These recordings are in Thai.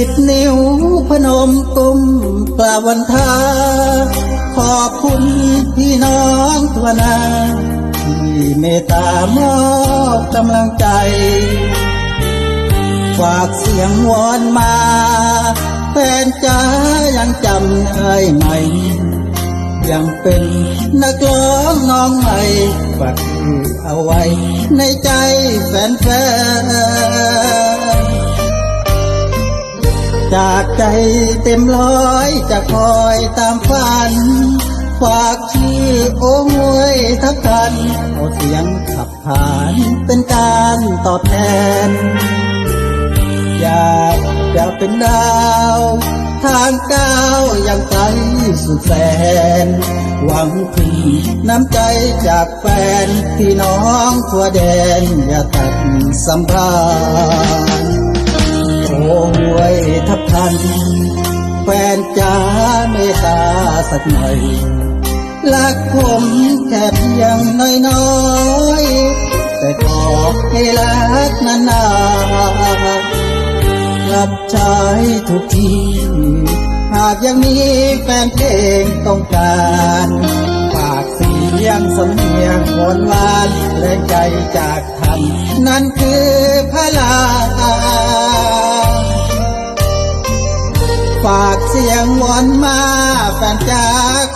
ิบนิ้วพนมกุมกราบวันทา ขอบคุณพี่น้องทั่วนาที่เมตตามอบกำลังใจ ฝากเสียงวอนมาแฟนจ้ายังจำได้ไหม ยังเป็นนักร้องน้องใหม่ฝากเอาไว้ในใจแฟนๆ จากใจเต็มร้อยจะคอยตามฝัน ฝากชื่อโอ้มวยทับทันเอาเสียงขับผ่านเป็นการตอบแทน อยากจะเป็นดาวทางก้าวยังไกลสุดแสน หวังพึ่งน้ำใจจากแฟนพี่น้องทั่วแดนอย่าตัดสัมพันธ์ โอ้หวยทับทัน แฟนจ้าเมตตาสักหน่อยรักผมแค่เพียงน้อยๆ แต่ขอให้รักนานๆรับใช้ทุกทีหากยังมีแฟนเพลงต้องการฝากเสียงสำเนียงหวานหวานแรงใจจากท่านนั่นคือพลา ฝากเสียงวอนมาแฟนจ้า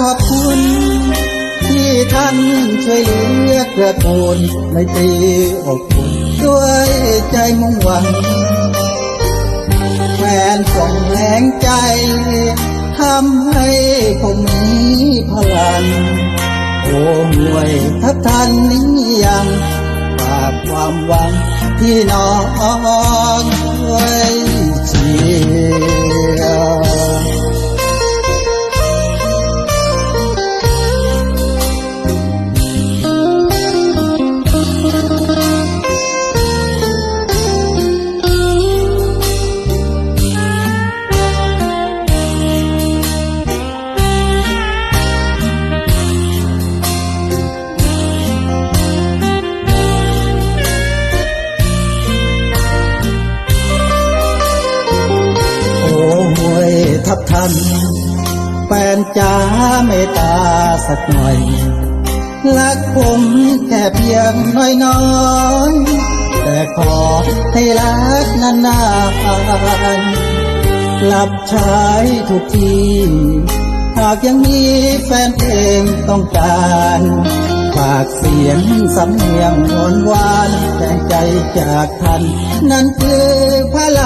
ขอบคุณ ที่ท่านช่วยเหลือเพื่อกูลไม่ตีอบอุ่นด้วยใจมุ่งหวังแฟนส่งแรงใจทำให้ผมมีพลังโอ้หน่วยทับทันนี้ยังากความหวังที่น้องเคยเชียร ทับทันแฟนจ้าเมตตาสักหน่อยรักผมแค่เพียงน้อยน้อยแต่ขอให้รักนานๆรับใช้ทุกทีหากยังมีแฟนเพลงต้องการฝากเสียงสำเนียงหวานหวานแรงใจจากท่าน นั่นคือพลาฝา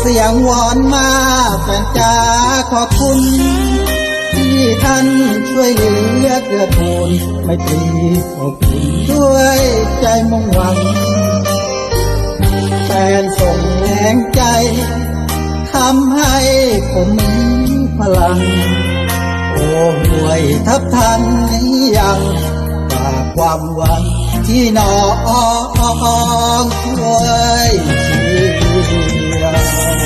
เสียงวอนมาแฟนจ้าขอบคุณ ที่ท่านช่วยเหลือเกื้อกูลไม่ตรีอบอุ่นด้วยใจมุ่งหวังแฟนส่งแรงใจทำให้ผมมีพลัง โอ้ห่วยทับทันนี้ยังฝากความหวังที่น้องช่วยชียร์ Thank you.